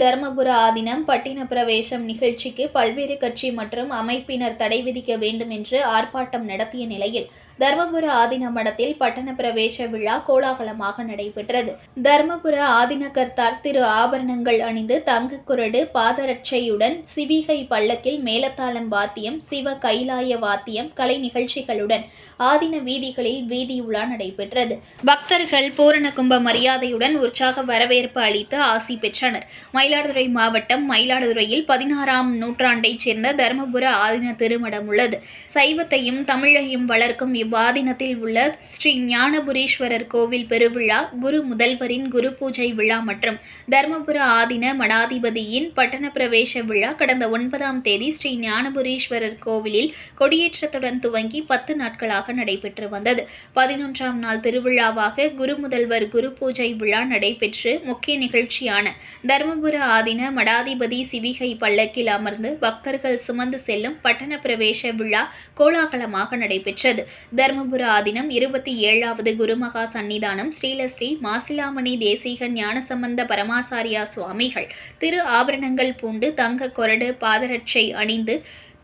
தருமபுர ஆதீனம் பட்டின பிரவேசம் நிகழ்ச்சிக்கு பல்வேறு கட்சி மற்றும் அமைப்பினர் தடை விதிக்க வேண்டும் என்று ஆர்ப்பாட்டம் நடத்திய நிலையில் தர்மபுர ஆதின மடத்தில் பட்டண பிரவேச விழா கோலாகலமாக நடைபெற்றது. தர்மபுர ஆதீன கர்த்தார் திரு ஆபரணங்கள் அணிந்து தங்க குரடு பாதரட்சையுடன் சிவிகை பல்லக்கில் மேலத்தாளம் வாத்தியம் சிவ கைலாய வாத்தியம் கலை நிகழ்ச்சிகளுடன் ஆதீன வீதிகளில் வீதி உலா நடைபெற்றது. பக்தர்கள் பூரண கும்ப மரியாதையுடன் உற்சாக வரவேற்பு அளித்து ஆசி பெற்றனர். மயிலாடுதுறை மாவட்டம் மயிலாடுதுறையில் பதினாறாம் நூற்றாண்டைச் சேர்ந்த தர்மபுர ஆதீன திருமடம் உள்ளது. சைவத்தையும் தமிழையும் வளர்க்கும் இவ்வாதீனத்தில் உள்ள ஸ்ரீ ஞானபுரீஸ்வரர் கோவில் பெருவிழா குரு முதல்வரின் குரு பூஜை விழா மற்றும் தர்மபுர ஆதீன மடாதிபதியின் பட்டண பிரவேச விழா கடந்த ஒன்பதாம் தேதி ஸ்ரீ ஞானபுரீஸ்வரர் கோவிலில் கொடியேற்றத்துடன் துவங்கி பத்து நாட்களாக நடைபெற்று வந்தது. பதினொன்றாம் நாள் திருவிழாவாக குரு முதல்வர் குரு பூஜை விழா நடைபெற்று முக்கிய நிகழ்ச்சியான தர்மபுர ஆதீன மடாதிபதி சிவிகை பல்லக்கில் அமர்ந்து பக்தர்கள் சுமந்து செல்லும் பட்டண பிரவேச விழா கோலாகலமாக நடைபெற்றது. தர்மபுர ஆதீனம் இருபத்தி ஏழாவது குருமகா சன்னிதானம் ஸ்ரீலஸ்ரீ மாசிலாமணி தேசிக ஞானசம்பந்த பரமாசாரியா சுவாமிகள். திரு ஆபரணங்கள் பூண்டு தங்க கொரடு பாதரட்சை அணிந்து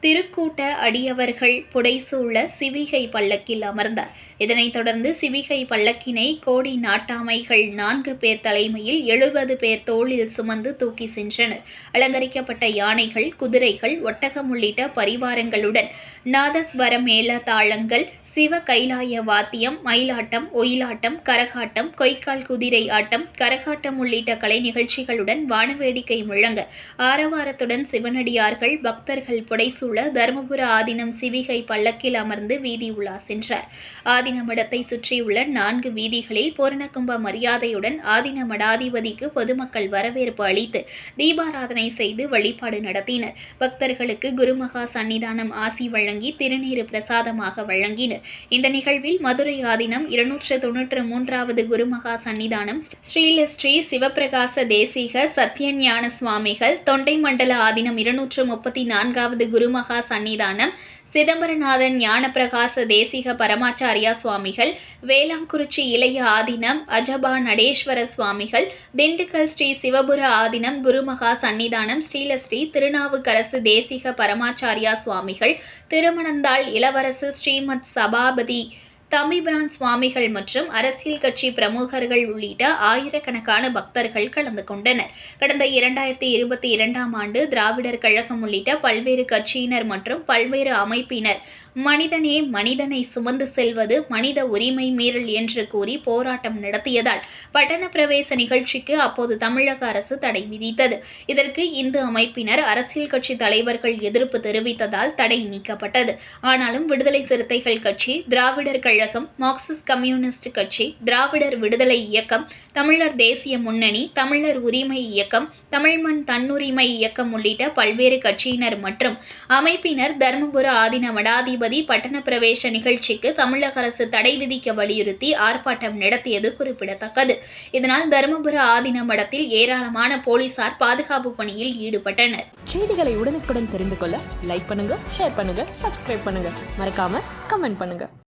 திருக்கூட்ட அடியவர்கள் புடைசூழ சிவிகை பல்லக்கில் அமர்ந்தார். இதனைத் தொடர்ந்து சிவிகை பல்லக்கினை கோடி நாட்டாமைகள் நான்கு பேர் தலைமையில் எழுபது பேர் தோளில் சுமந்து தூக்கி சென்றனர். அலங்கரிக்கப்பட்ட யானைகள் குதிரைகள் ஒட்டகம் உள்ளிட்ட பரிவாரங்களுடன் நாதஸ்வர மேள தாளங்கள் சிவ கைலாய வாத்தியம் மயிலாட்டம் ஒயிலாட்டம் கரகாட்டம் கொய்க்கால் குதிரை ஆட்டம் கரகாட்டம் உள்ளிட்ட கலை நிகழ்ச்சிகளுடன் வானவேடிக்கை முழங்க ஆரவாரத்துடன் சிவனடியார்கள் பக்தர்கள் புடைசூழ தருமபுர ஆதினம் சிவிகை பல்லக்கில் அமர்ந்து வீதி உலா சென்றார். ஆதினமடத்தை சுற்றியுள்ள நான்கு வீதிகளில் பூரணகும்ப மரியாதையுடன் ஆதின மடாதிபதிக்கு பொதுமக்கள் வரவேற்பு அளித்து தீபாராதனை செய்து வழிபாடு நடத்தினர். பக்தர்களுக்கு குருமகா சன்னிதானம் ஆசி வழங்கி திருநீறு பிரசாதமாக வழங்கினர். இந்த நிகழ்வில் மதுரை ஆதினம் இருநூற்று தொன்னூற்று மூன்றாவது குருமகா சன்னிதானம் ஸ்ரீலஸ்ரீ சிவபிரகாச தேசிக சத்யஞான சுவாமிகள் தொண்டை மண்டல ஆதினம் இருநூற்று முப்பத்தி நான்காவது குருமகா சன்னிதானம். சிதம்பரநாதன் ஞானப்பிரகாச தேசிக பரமாச்சாரியா சுவாமிகள். வேளாங்குறிச்சி இளைய ஆதீனம் அஜபா நடேஸ்வர சுவாமிகள். திண்டுக்கல் ஸ்ரீ சிவபுர ஆதீனம் குருமகா சன்னிதானம் ஸ்ரீலஸ்ரீ திருநாவுக்கரசு தேசிக பரமாச்சாரியா சுவாமிகள். திருமணந்தாள் இளவரசு ஸ்ரீமத் சபாபதி தம்பிபிரான் சுவாமிகள் மற்றும் அரசியல் கட்சி பிரமுகர்கள் உள்ளிட்ட ஆயிரக்கணக்கான பக்தர்கள் கலந்து கொண்டனர். கடந்த இரண்டாயிரத்தி இருபத்தி இரண்டாம் ஆண்டு திராவிடர் கழகம் உள்ளிட்ட பல்வேறு கட்சியினர் மற்றும் பல்வேறு அமைப்பினர் மனிதனே மனிதனை சுமந்து செல்வது மனித உரிமை மீறல் என்று கூறி போராட்டம் நடத்தியதால் பட்டண பிரவேச நிகழ்ச்சிக்கு அப்போது தமிழக அரசு தடை விதித்தது. இதற்கு இந்து அமைப்பினர் அரசியல் கட்சி தலைவர்கள் எதிர்ப்பு தெரிவித்ததால் தடை நீக்கப்பட்டது. ஆனாலும் விடுதலை சிறுத்தைகள் கட்சி திராவிடர் கழகம் மார்க்சிஸ்ட் கம்யூனிஸ்ட் கட்சி திராவிடர் விடுதலை இயக்கம் தமிழர் தேசிய முன்னணி தமிழர் உரிமை இயக்கம் தமிழ்மண் தன்னுரிமை இயக்கம் உள்ளிட்ட பல்வேறு கட்சியினர் மற்றும் அமைப்பினர் தருமபுர ஆதீன மடாதிபதி பட்டண பிரவேச நிகழ்ச்சிக்கு தமிழக அரசு தடை விதிக்க வலியுறுத்தி ஆர்ப்பாட்டம் நடத்தியது குறிப்பிடத்தக்கது. இதனால் தருமபுர ஆதீன மடத்தில் ஏராளமான போலீசார் பாதுகாப்பு பணியில் ஈடுபட்டனர். செய்திகளை உடனுக்குடன் தெரிந்து கொள்ள லைக் பண்ணுங்க ஷேர் பண்ணுங்க சப்ஸ்கிரைப் பண்ணுங்க. மறக்காம கமெண்ட் பண்ணுங்க.